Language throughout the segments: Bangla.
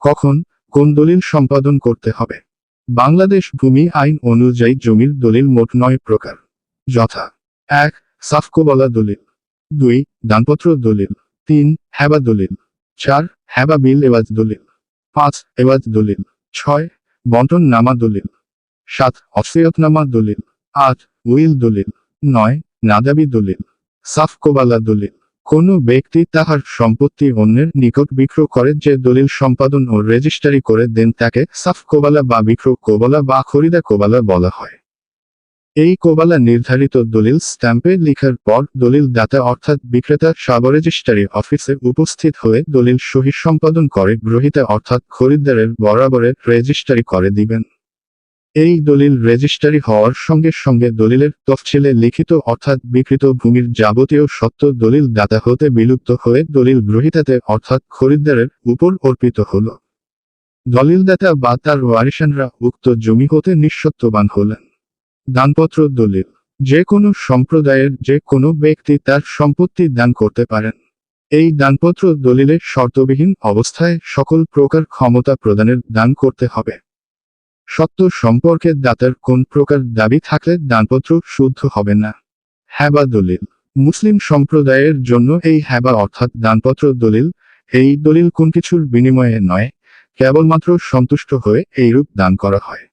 কখন, কোন দলিল সম্পাদন করতে হবে। বাংলাদেশ ভূমি আইন অনুযায়ী জমির দলিল মোট নয় প্রকার। যথা, এক সাফকোবলা দলিল। দুই, দানপত্র দলিল। তিন হ্যাবা দলিল। চার হ্যাবা বিল এওয়াজ দলিল। পাঁচ এওয়াজ দলিল। ছয়, বন্টন নামা দলিল। সাত অসিয়তনামা দলিল। আট, উইল দলিল। নয়, নাদাবি দলিল। সাফকোবালা দলিল। কোনো ব্যক্তি তাহার সম্পত্তি অন্যের নিকট বিক্রয় করে যে দলিল সম্পাদন ও রেজিস্ট্রারি করে দেন তাকে সাফ কোবালা বা বিক্রয় কোবালা বা খরিদা কোবালা বলা হয়। এই কোবালা নির্ধারিত দলিল স্ট্যাম্পে লিখার পর দলিল দাতা অর্থাৎ বিক্রেতা সাবরেজিস্ট্রারি অফিসে উপস্থিত হয়ে দলিল সহি সম্পাদন করে গ্রহিতা অর্থাৎ খরিদ্দারের বরাবরের রেজিস্ট্রারি করে দিবেন। এই দলিল রেজিস্ট্রারি হওয়ার সঙ্গে সঙ্গে দলিলের তফছিলে লিখিত অর্থাৎ বিকৃত ভূমির যাবতীয় সত্য দলিল দাতা হতে বিলুপ্ত হয়ে দলিল গ্রহীতাতে অর্থাৎ খরিদ্দারের উপর অর্পিত হল। দলিলদাতা বা তার ওয়ারিসানরা উক্ত জমি হতে নিঃসত্ববান হলেন। দানপত্র দলিল। যে কোনো সম্প্রদায়ের যে কোনো ব্যক্তি তার সম্পত্তি দান করতে পারেন। এই দানপত্র দলিলে শর্তবিহীন অবস্থায় সকল প্রকার ক্ষমতা প্রদানের দান করতে হবে। সত্য সম্পর্কে দাতার কোন প্রকার দাবি থাকলে দানপত্র শুদ্ধ হবে না। হ্যাবা দলিল। মুসলিম সম্প্রদায়ের জন্য এই হ্যাবা অর্থাৎ দানপত্র দলিল, এই দলিল কোন কিছুর বিনিময়ে নয়, কেবলমাত্র সন্তুষ্ট হয়ে এইরূপ দান করা হয়।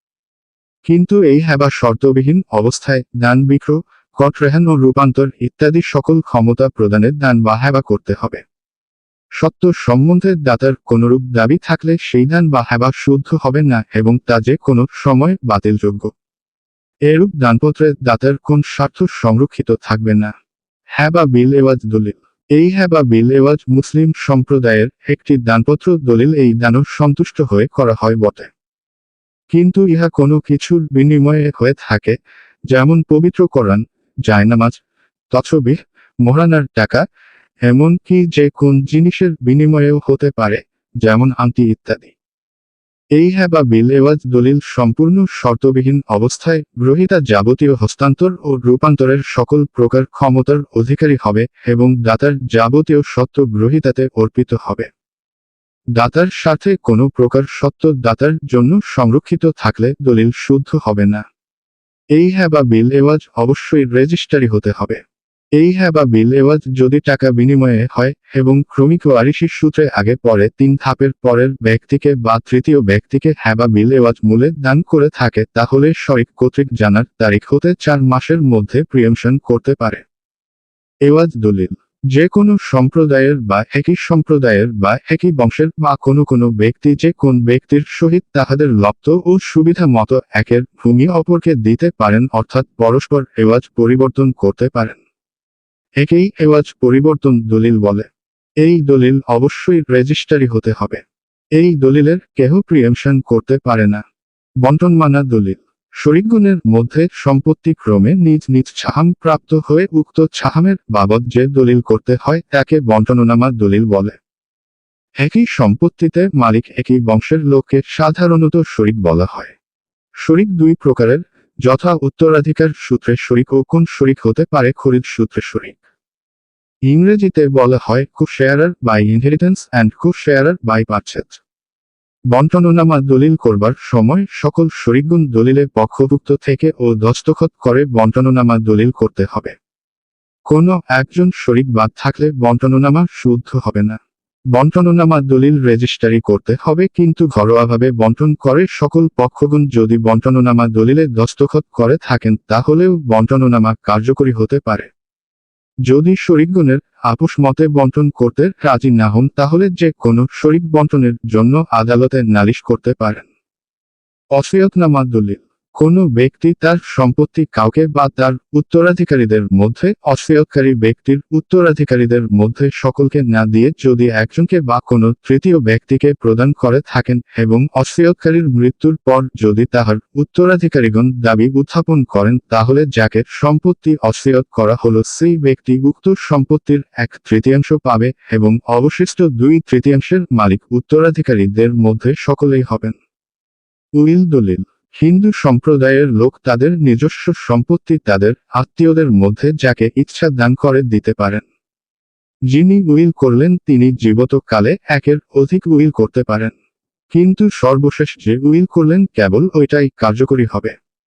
কিন্তু এই হ্যাবা শর্তবিহীন অবস্থায় দান বিক্রয়, কটরেহান ও রূপান্তর ইত্যাদি সকল ক্ষমতা প্রদানের দান বা হ্যাবা করতে হবে। সত্য সম্বন্ধে দাতার কোনরূপ দাবি থাকলে সেই দান বা হেবা শুদ্ধ হবে না এবং তা যে কোনো সময় বাতিলযোগ্য। এরূপ দানপত্রে দাতার কোন স্বার্থ সংরক্ষিত থাকবে না। হ্যাবা বিল এওয়াজ দলিল। এই হ্যাবা বিল এওয়াজ মুসলিম সম্প্রদায়ের একটি দানপত্র দলিল। এই দানও সন্তুষ্ট হয়ে করা হয় বটে। কিন্তু ইহা কোনো কিছুর বিনিময়ে হয়ে থাকে, যেমন পবিত্র কোরআন, জায়নামাজ, তছবিহ মোহরানার টাকা এমনকি যে কোন জিনিসের বিনিময়েও হতে পারে, যেমন আংটি ইত্যাদি। এই হ্যাঁ বা বিল এওয়াজ দলিল সম্পূর্ণ শর্তবিহীন অবস্থায় গ্রহীতা যাবতীয় হস্তান্তর ও রূপান্তরের সকল প্রকার ক্ষমতার অধিকারী হবে এবং দাতার যাবতীয় সত্য গ্রহীতাতে অর্পিত হবে। দাতার সাথে কোনো প্রকার সত্য দাতার জন্য সংরক্ষিত থাকলে দলিল শুদ্ধ হবে না। এই হ্যাঁ বা বিল এওয়াজ অবশ্যই রেজিস্টারি হতে হবে। এই হ্যাঁ বা বিল এওয়াজ যদি টাকা বিনিময়ে হয় এবং ক্রমিক ওয়ারিশির সূত্রে আগে পরে তিন ধাপের পরের ব্যক্তিকে বা তৃতীয় ব্যক্তিকে হ্যাঁ বা বিল এওয়াজ মূলে দান করে থাকে, তাহলে শরিক কর্তৃক জানার তারিখ হতে চার মাসের মধ্যে প্রিয়মশন করতে পারে। এওয়াজ দলিল। যে কোনো সম্প্রদায়ের বা একই সম্প্রদায়ের বা একই বংশের বা কোনো কোনো ব্যক্তি যে কোন ব্যক্তির সহিত তাহাদের লপ্ত ও সুবিধা মতো একের ভূমি অপরকে দিতে পারেন অর্থাৎ পরস্পর এওয়াজ পরিবর্তন করতে পারেন। একেই এওয়াজ পরিবর্তন দলিল বলে। এই দলিল অবশ্যই রেজিস্ট্রারি হতে হবে। এই দলিলের কেহ প্রিয়েমশন করতে পারে না। বন্টন মানা দলিল। শরিকগুণের মধ্যে সম্পত্তি ক্রমে নিজ নিজ ছাহাম প্রাপ্ত হয়ে উক্ত ছাহামের বাবদ যে দলিল করতে হয় তাকে বন্টননামা দলিল বলে। একই সম্পত্তিতে মালিক একই বংশের লোককে সাধারণত শরিক বলা হয়। শরিক দুই প্রকারের যথা উত্তরাধিকার সূত্রে শরিক ও কোন শরিক হতে পারে খরিদ সূত্রে শরিক। ইংরেজিতে বলা হয় কু sharer by inheritance and co sharer by purchase বন্টননামা দলিল করবার সময় সকল শরিকগুণ দলিলে পক্ষভুক্ত থেকে ও দস্তখত করে বন্টননামা দলিল করতে হবে। কোনো একজন শরিক বাদ থাকলে বন্টননামা শুদ্ধ হবে না। বন্টননামা দলিল রেজিস্ট্রারি করতে হবে, কিন্তু ঘরোয়াভাবে বন্টন করে সকল পক্ষগুণ যদি বন্টননামা দলিলে দস্তখত করে থাকেন, তাহলেও বন্টননামা কার্যকরী হতে পারে। যদি শরিকগুণের আপোষ মতে বন্টন করতে রাজি না হন, তাহলে যে কোনো শরিক বন্টনের জন্য আদালতে নালিশ করতে পারেন। অসিয়তনামা দলিল কোনো ব্যক্তি তার সম্পত্তি কাউকে বা তার উত্তরাধিকারীদের মধ্যে অসিয়তকারী ব্যক্তির উত্তরাধিকারীদের মধ্যে সকলকে না দিয়ে যদি একজনকে বা কোনো তৃতীয় ব্যক্তিকে প্রদান করে থাকেন এবং অসিয়তকারীর মৃত্যুর পর যদি তাহার উত্তরাধিকারীগণ দাবি উত্থাপন করেন, তাহলে যাকে সম্পত্তি অসিয়ত করা হলো সেই ব্যক্তি উক্ত সম্পত্তির এক তৃতীয়াংশ পাবে এবং অবশিষ্ট দুই তৃতীয়াংশের মালিক উত্তরাধিকারীদের মধ্যে সকলেই হবেন। উইল দলিল হিন্দু সম্প্রদায়ের লোক তাদের নিজস্ব সম্পত্তি তাদের আত্মীয়দের মধ্যে যাকে ইচ্ছা দান করে দিতে পারেন। যিনি উইল করলেন তিনি জীবত কালে একের অধিক উইল করতে পারেন। কিন্তু সর্বশেষ যে উইল করলেন কেবল ওইটাই কার্যকরী হবে।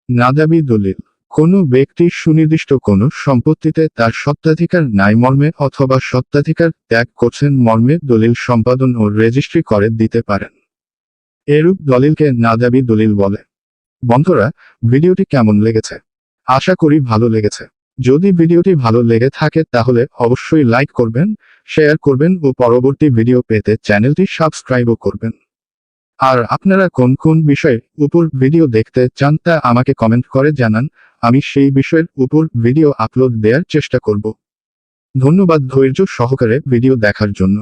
নাদাবি দলিল, কোনো ব্যক্তির সুনির্দিষ্ট কোনো সম্পত্তিতে তার সত্ত্বাধিকার নাই মর্মে অথবা সত্ত্বাধিকার ত্যাগ করছেন মর্মে দলিল সম্পাদন ও রেজিস্ট্রি করে দিতে পারেন। এরূপ দলিলকে নাদাবি দলিল বলে। বন্ধুরা, ভিডিওটি কেমন লেগেছে? আশা করি ভালো লেগেছে। যদি ভিডিওটি ভালো লেগে থাকে, তাহলে অবশ্যই লাইক করবেন, শেয়ার করবেন ও পরবর্তী ভিডিও পেতে চ্যানেলটি সাবস্ক্রাইবও করবেন। আর আপনারা কোন কোন বিষয়ের উপর ভিডিও দেখতে চান, তা আমাকে কমেন্ট করে জানান। আমি সেই বিষয়ের উপর ভিডিও আপলোড দেওয়ার চেষ্টা করব। ধন্যবাদ ধৈর্য সহকারে ভিডিও দেখার জন্য।